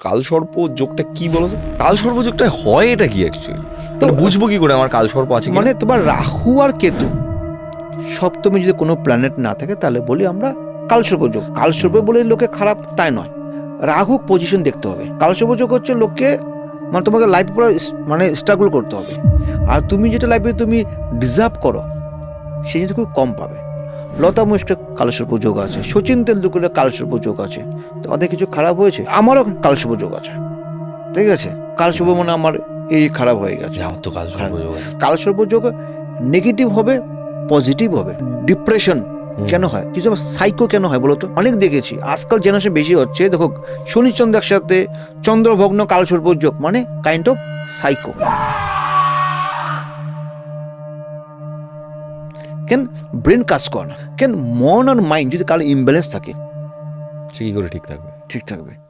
কালসর্প যোগটা কি বলো কালসর্প যোগটা হয় এটা কি অ্যাকচুয়ালি তো বুঝব কি করে আমার কালসর্প আছে মানে তোমার রাহু আর কেতু সপ্তমী যদি কোনো প্ল্যানেট না থাকে তাহলে বলি আমরা কালসর্প যোগ। কালসর্প বলে লোকে খারাপ তাই নয়। রাহু পজিশন দেখতে হবে। কালসর্প যোগ হচ্ছে লোককে মানে তোমাকে লাইফ পুরো মানে স্ট্রাগল করতে হবে। আর তুমি যেটা লাইফে তুমি ডিজার্ভ করো সেই জিনিস খুব কম পাবে। লতা মহেশকে কালসর্প যোগ আছে সচিন তেন্ডুলকরের কালসর্প যোগ আছে তো অনেক কিছু খারাপ হয়েছে আমারও কালসর্প যোগ আছে ঠিক আছে? কালসর্প মানে আমার এই খারাপ হয়ে গেছে। আমার তো কালসর্প যোগ কালসর্প যোগ নেগেটিভ হবে পজিটিভ হবে। ডিপ্রেশন কেন হয়? কিছু সাইকো কেন হয় বলতো? অনেক দেখেছি আজকাল জেনারেশন বেশি হচ্ছে দেখো শনিচন্দ্র একসাথে চন্দ্রভগ্ন কালসর্প যোগ মানে কাইন্ড অফ সাইকো কেন ব্রেন কাজ করে না? কেন মন আর মাইন্ড যদি কারও ইমব্যালেন্স থাকে? সে কী করে ঠিক থাকবে। ঠিক থাকবে।